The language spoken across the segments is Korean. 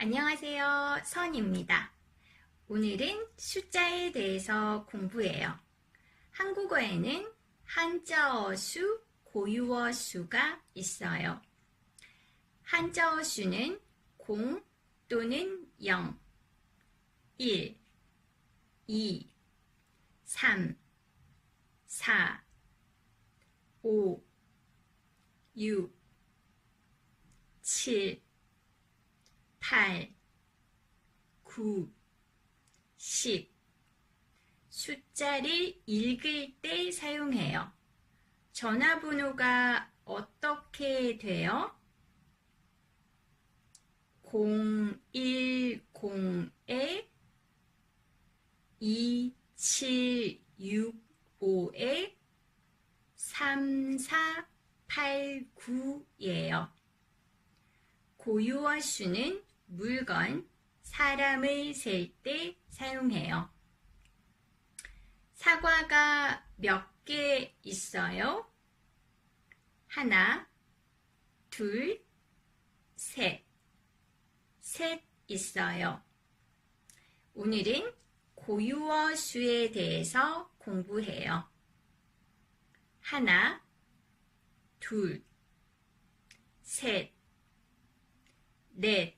안녕하세요. 선입니다. 오늘은 숫자에 대해서 공부해요. 한국어에는 한자어 수, 고유어 수가 있어요. 한자어 수는 0 또는 0, 1, 2, 3, 4, 5, 6, 7, 8, 9, 10. 숫자를 읽을 때 사용해요. 전화번호가 어떻게 돼요? 010에 2765에 3489예요. 고유어 수는 물건, 사람을 셀 때 사용해요. 사과가 몇 개 있어요? 하나, 둘, 셋. 셋 있어요. 오늘은 고유어 수에 대해서 공부해요. 하나, 둘, 셋, 넷,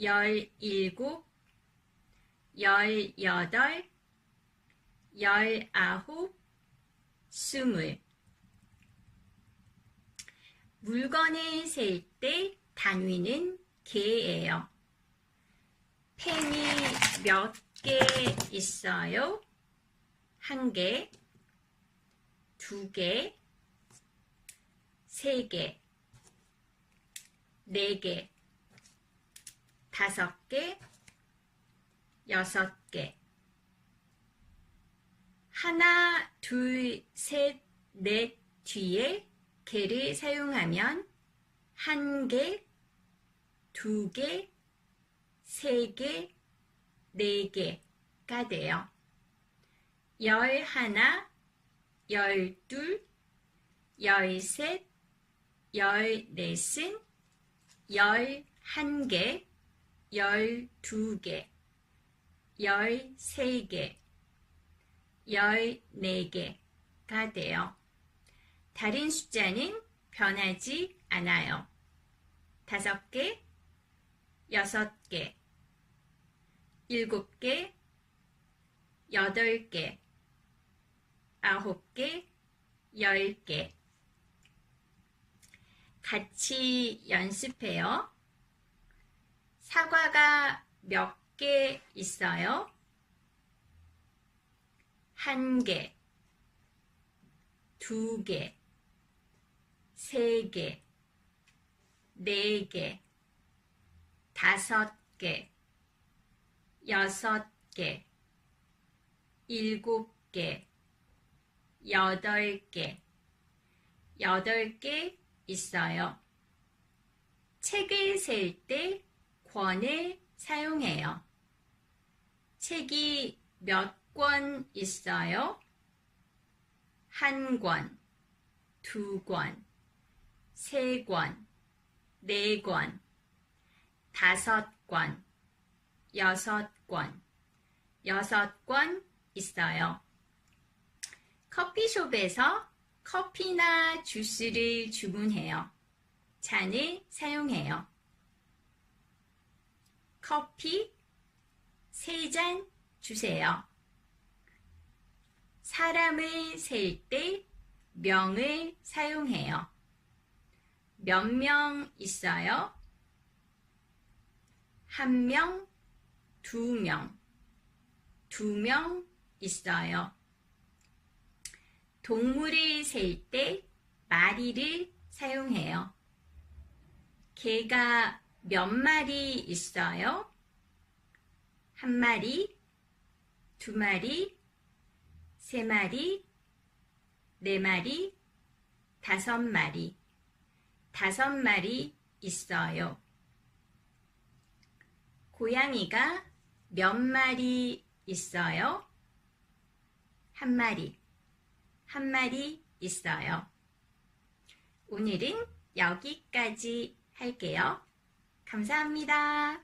열일곱, 열여덟, 열아홉, 스물. 물건을 셀 때 단위는 개예요. 펜이 몇 개 있어요? 한 개, 두 개, 세 개, 네 개, 다섯 개, 여섯 개. 하나, 둘, 셋, 넷 뒤에 개를 사용하면 한 개, 두 개, 세 개, 네 개가 돼요. 열 하나, 열 둘, 열 셋, 열 넷은 열 한 개, 열두 개, 열세 개, 열네 개가 돼요. 다른 숫자는 변하지 않아요. 다섯 개, 여섯 개, 일곱 개, 여덟 개, 아홉 개, 열 개. 같이 연습해요. 사과가 몇 개 있어요? 한 개, 두 개, 세 개, 네 개, 다섯 개, 여섯 개, 일곱 개, 여덟 개, 여덟 개 있어요. 책을 셀 때 권을 사용해요. 책이 몇 권 있어요? 한 권, 두 권, 세 권, 네 권, 다섯 권, 여섯 권, 여섯 권 있어요. 커피숍에서 커피나 주스를 주문해요. 잔을 사용해요. 커피 세잔 주세요. 사람을 셀 때 명을 사용해요. 몇 명 있어요? 한 명, 두 명, 두 명 있어요. 동물을 셀 때 마리를 사용해요. 개가 몇 마리 있어요? 한 마리, 두 마리, 세 마리, 네 마리, 다섯 마리, 다섯 마리 있어요. 고양이가 몇 마리 있어요? 한 마리, 한 마리 있어요. 오늘은 여기까지 할게요. 감사합니다.